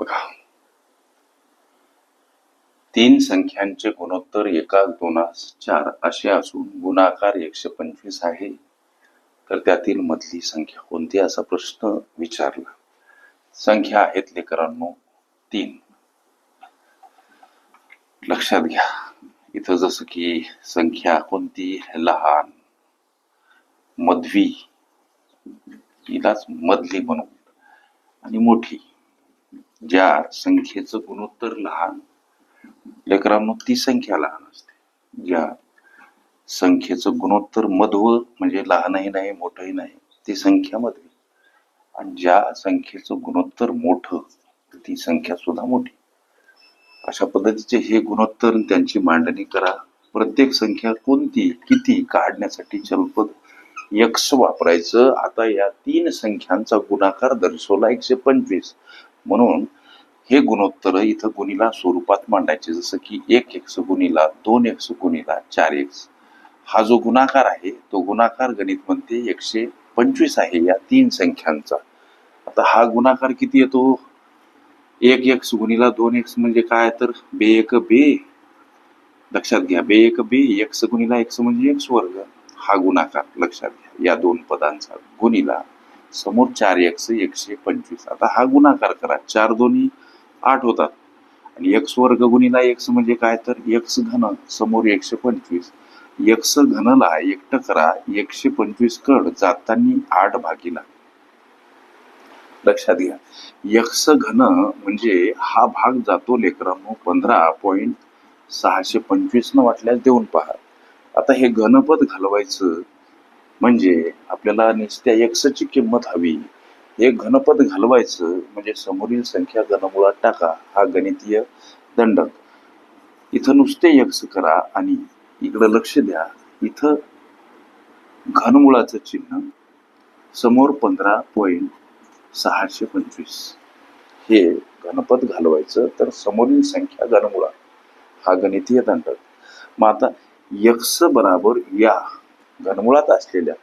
बघा. तीन संख्यांचे गुणोत्तर एकाच दोनास चार असे असून गुणाकार एकशे पंचवीस आहे. तर त्यातील मधली संख्या कोणती? असा प्रश्न विचारला. संख्या आहेत लेकरांनो तीन. लक्षात घ्या. इथं जसं की संख्या कोणती? लहान. मधवी. हिलाच मधली म्हणू. आणि मोठी. ज्या संख्येचं गुणोत्तर लहान लेकरांनो ती संख्या लहान असते. ज्या संख्येचं गुणोत्तर मध्व म्हणजे लहानही नाही मोठही नाही ती संख्या मधवी आणि ज्या संख्येचं गुणोत्तर मोठ ती संख्या सुद्धा मोठी. अशा पद्धतीचे हे गुणोत्तर त्यांची मांडणी करा. प्रत्येक संख्या कोणती किती काढण्यासाठी चलपद यक्ष वापरायचं. आता या तीन संख्यांचा गुणाकार दर्शवला एकशे पंचवीस. म्हणून हे गुणोत्तर इथं गुणीला स्वरूपात मांडायचे. जसं की एक एक्स गुणीला दोन एक्स गुणीला चार एक्स. हा जो गुणाकार आहे तो गुणाकार गणित म्हणते एकशे पंचवीस आहे या तीन संख्यांचा. आता हा गुणाकार किती येतो? एक एक्स गुणीला दोन एक्स म्हणजे काय? तर बे एक बे. लक्षात घ्या बे एक बे एक्स गुणीला एक्स म्हणजे एक्स वर्ग. हा गुणाकार लक्षात घ्या. या दोन पदांचा गुणीला समोर चार एक्स एकशे पंचवीस. आता हा गुणाकार करा. चार दोन्ही आठ होतात. आणि एक्स वर्ग गुणीला एक्स म्हणजे काय? तर एक्स घन समोर एकशे पंचवीस. एक्स घनला एकटं करा. एकशे पंचवीस कड जातानी आठ भागीला. लक्षात घ्या. यक्ष घन म्हणजे हा भाग जातो लेकरांनो पंधरा पॉईंट सहाशे पंचवीस न वाटल्यास देऊन पहा. आता हे घनपद घालवायचं म्हणजे आपल्याला नुसत्या एक्सची किंमत हवी. हे घनपद घालवायचं म्हणजे समोरील संख्या घनमुळात टाका हा गणितीय दंडक इथं नुसते यक्ष करा आणि इकडं लक्ष द्या. इथं घनमुळाचं चिन्ह समोर पंधरा पॉईंट सहाशे पंचवीस. हे घनपद घालवायचं तर समोरील संख्या घनमुळा हा गणितीय दंडक मग आता यक्ष बराबर या. घनमुळात असलेल्या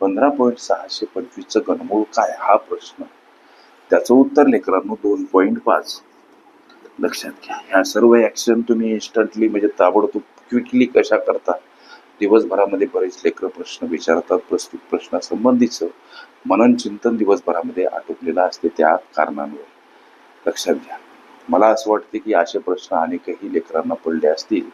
पंधरा पॉईंट सहाशे पंचवीसचं घनमूळ काय? हा प्रश्न. त्याचं उत्तर लेकरांनो दोन पॉईंट पाच. लक्षात घ्या. ह्या सर्व ऍक्शन तुम्ही इन्स्टंटली म्हणजे ताबडतोब क्विकली कशा करता? दिवसभरामध्ये बरेच लेकर प्रश्न विचारतात प्रस्तुत प्रश्नासंबंधीचं. मनन चिंतन दिवसभरामध्ये आटोपलेलं असते त्या कारणांवर. लक्षात घ्या. मला असं वाटते की असे प्रश्न अनेकही लेकरांना पडले असतील.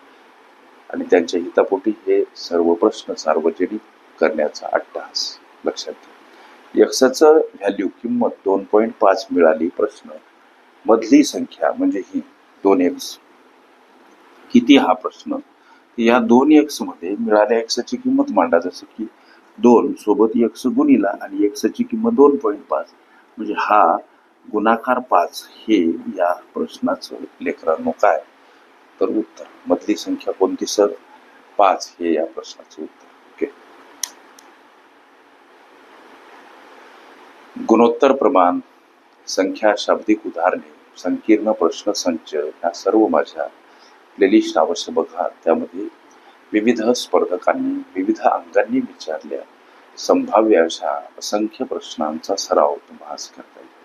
आणि त्यांच्या हितापोटी हे सर्व प्रश्न सार्वजनिक करण्याचा अट्टहास लक्षात घ्या यक्षाचं व्हॅल्यू किंमत दोन पॉईंट पाच मिळाली प्रश्न. मधली संख्या म्हणजे ही दोन एक्स किती हा प्रश्न? या दोन एक्समध्ये मिळाल्या एक्सची किंमत मांडा जसं की दोन सोबत एक्स गुणीला आणि एक्सची किंमत दोन पॉईंट पाच. म्हणजे हा गुणाकार पाच हे या प्रश्नाचं लेकरांनो काय? तर उत्तर. मधली संख्या कोणती सर? पाच हे या प्रश्नाचं उत्तर. ओके. गुणोत्तर प्रमाण संख्या शाब्दिक उदाहरणे संकीर्ण प्रश्न संच ह्या सर्व माझ्या प्लेलिस्ट अवश्य बघा. त्यामध्ये विविध स्पर्धकांनी विविध अंगांनी विचारल्या. संभाव्य अशा असंख्य प्रश्नांचा सराव तुम्हाला करता येईल.